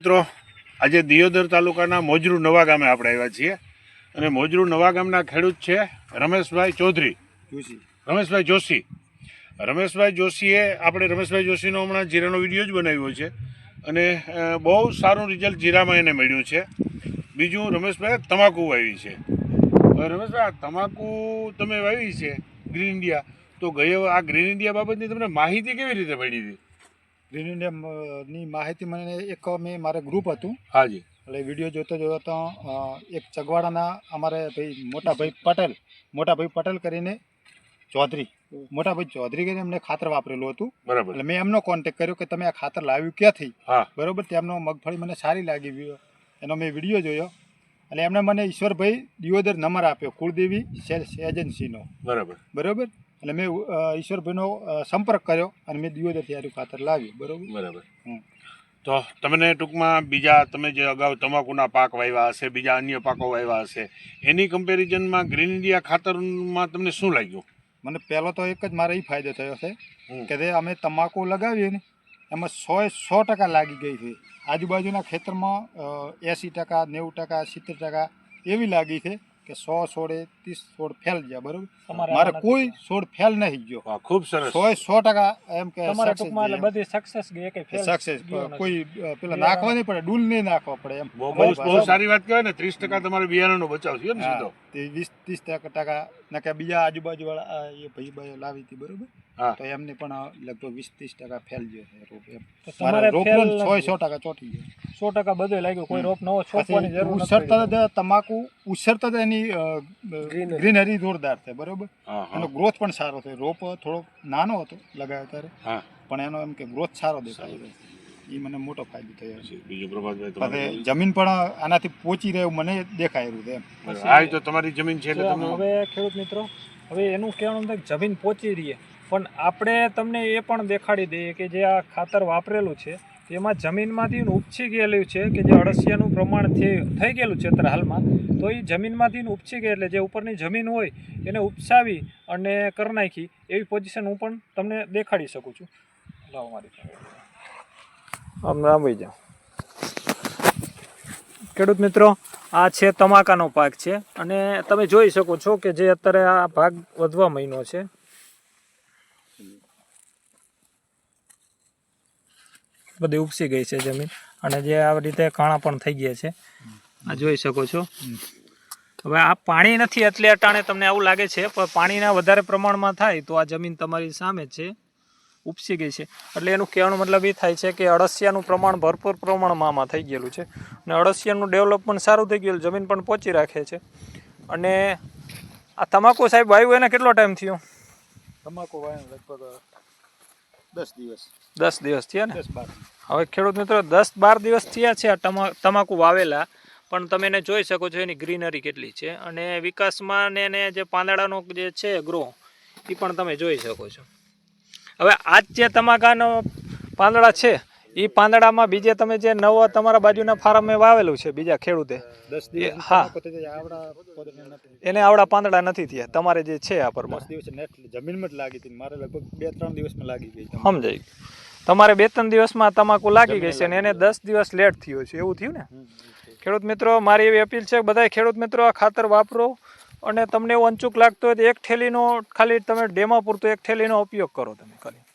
મિત્રો આજે દિયોદર તાલુકાના મોજરૂ નવા ગામે આપણે આવ્યા છીએ. અને મોજરૂ નવા ગામના ખેડૂત છે રમેશભાઈ ચૌધરી. જોશી. રમેશભાઈ જોશી. રમેશભાઈ જોશીએ આપણે રમેશભાઈ જોશીનો હમણાં જીરાનો વીડિયો જ બનાવ્યો છે. અને બહુ સારું રિઝલ્ટ જીરામાં એને મળ્યું છે. બીજું રમેશભાઈ તમાકુ વાવી છે. રમેશભાઈ આ તમાકુ તમે વાવી છે ગ્રીન ઇન્ડિયા તો ગયે આ ગ્રીન ઇન્ડિયા બાબતની તમને માહિતી કેવી રીતે મળી હતી? ગ્રીન ઇન્ડિયાની માહિતી મને એક મેં મારે ગ્રુપ હતું. હાજી એટલે વીડિયો જોતો જોતો તો એક ચગવાડાના અમારે ભાઈ મોટાભાઈ પટેલ મોટાભાઈ પટેલ કરીને ચૌધરી મોટાભાઈ ચૌધરી કરીને એમને ખાતર વાપરેલું હતું. બરાબર. એટલે મેં એમનો કોન્ટેક્ટ કર્યો કે તમે આ ખાતર લાવ્યું ક્યાંથી? બરાબર? તેમનો મગફળી મને સારી લાગી એનો મેં વીડિયો જોયો. એટલે એમણે મને ઈશ્વરભાઈ દિયોદર નંબર આપ્યો કુળદેવી સેલ્સ એજન્સીનો બરાબર. બરોબર? એટલે મેં ઈશ્વરભાઈનો સંપર્ક કર્યો અને મેં દિયોદરથી આરું ખાતર લાવ્યું. બરોબર? બરાબર. તો તમને ટૂંકમાં બીજા તમે જે અગાઉ તમાકુના પાક વાવ્યા હશે બીજા અન્ય પાકો વાવ્યા હશે એની કમ્પેરિઝનમાં ગ્રીન ઇન્ડિયા ખાતરમાં તમને શું લાગ્યું? મને પહેલો તો એક જ મારે એ ફાયદો થયો છે. કે જે અમે તમાકુ લગાવીએ ને એમાં સો સો ટકા લાગી ગઈ છે. આજુબાજુના ખેતરમાં એંસી ટકા નેવું ટકા સિત્તેર ટકા એવી લાગી છે કે સો છોડે ત્રીસ છોડ ફેલ ગયા બરોબર? મારે કોઈ છોડ ફેલ નહીં ગયો. ખૂબ સરસ. સો સો ટકા એમ કે તમારે success ટૂંકમાં એટલે છે બધી સક્સેસ ગઈ નથી. કોઈ પેલા નાખવા નહીં પડે ડૂલ નહીં નાખવા પડે એમ. બહુ બહુ સારી વાત કહેવાય ને ત્રીસ ટકા તમારે બિયારણનો બચાવ છે એમ સીધો વીસ ત્રીસ ટકા ટકા ના કે બીજા આજુબાજુ વાળા એ ભાઈ ભાઈ લાવી હતી બરોબર? તો એમને પણ લગભગ વીસ ત્રીસ ટકા ફેલ ગયો છે રોપ એમ. રોપ સો સો ટકા ચોટી ગયો. સો ટકા બધે લાગ્યું. કોઈ રોપ નવો છોપવાની જરૂર ઉછરતા તમાકુ ઉછરતા એની ગ્રીનરી જોરદાર છે બરોબર? એનો ગ્રોથ પણ સારો થયો રોપ થોડો નાનો હતો લગાવ્યો ત્યારે. પણ એનો એમ કે ગ્રોથ સારો દેખાય છે. એ મને મોટો ફાયદો થયો છે. બીજું પ્રભાતભાઈ જમીન પણ આનાથી પહોંચી રહ્યું મને દેખાયેલું છે એમ. બરાબર. તો તમારી જમીન છે એટલે હવે ખેડૂત મિત્રો હવે એનું કહેવાનું થાય કે જમીન પહોંચી રહીએ. પણ આપણે તમને એ પણ દેખાડી દઈએ કે જે આ ખાતર વાપરેલું છે એમાં જમીનમાંથી ઉપછી ગયેલું છે કે જે અળસિયાનું પ્રમાણ થઈ થઈ ગયેલું છે અત્યારે હાલમાં તો એ જમીનમાંથી ઉપછી ગઈ એટલે જે ઉપરની જમીન હોય એને ઉપસાવી અને કરી નાખી એવી પોઝિશન હું પણ તમને દેખાડી શકું છું. લાવો મારી. આમ આમ જાઓ ખેડૂત મિત્રો આ છે તમાકાનો પાક છે અને તમે જોઈ શકો છો કે જે અત્યારે આ ભાગ વધવા મહિનો છે. બધી ઉપસી ગઈ છે જમીન અને જે આ રીતે કાણા પણ થઈ ગયા છે. આ જોઈ શકો છો. હવે આ પાણી નથી એટલે અટાણે તમને આવું લાગે છે, પણ પાણીના વધારે પ્રમાણમાં થાય તો આ જમીન તમારી સામે છે. ઉપસી ગઈ છે. એટલે એનું કહેવાનો મતલબ એ થાય છે કે અળસિયાનું પ્રમાણ ભરપૂર પ્રમાણમાં આમાં થઈ ગયેલું છે. અને અળસિયાનું ડેવલપમેન્ટ સારું થઈ ગયેલું, જમીન પણ પહોંચી રાખે છે. અને આ તમાકુ સાહેબ વાયુ એને કેટલો ટાઈમ થયો? તમાકુ વાયણ લગભગ દસ દિવસ. દસ દિવસ થયા ને? હવે ખેડૂત મિત્રો દસ બાર દિવસ થયા છે આ તમા તમાકુ વાવેલા પણ તમે એને જોઈ શકો છો એની ગ્રીનરી કેટલી છે અને વિકાસમાં ને એને જે પાંદડાનો જે છે ગ્રો એ પણ તમે જોઈ શકો છો. હવે આજ જે તમાકાનો પાંદડા છે એ પાંદડામાં બીજે તમે જે નવો તમારા બાજુના ફાર્મે વાવેલું છે બીજા ખેડૂતે હા. એને આવડા પાંદડા નથી થયા તમારે જે છે આ પર દિવસ જમીનમાં જ લાગી હતી મારે લગભગ બે ત્રણ દિવસમાં લાગી ગઈ સમજાય તમારે બે ત્રણ દિવસમાં તમાકુ લાગી ગઈ છે અને એને દસ દિવસ લેટ થયો છે એવું થયું ને. ખેડૂત મિત્રો મારી એવી અપીલ છે બધા ખેડૂત મિત્રો આ ખાતર વાપરો અને તમને એવું અંચુક લાગતું હોય તો એક થેલીનો ખાલી તમે ડેમા પૂરતો એક થેલીનો ઉપયોગ કરો તમે ખાલી.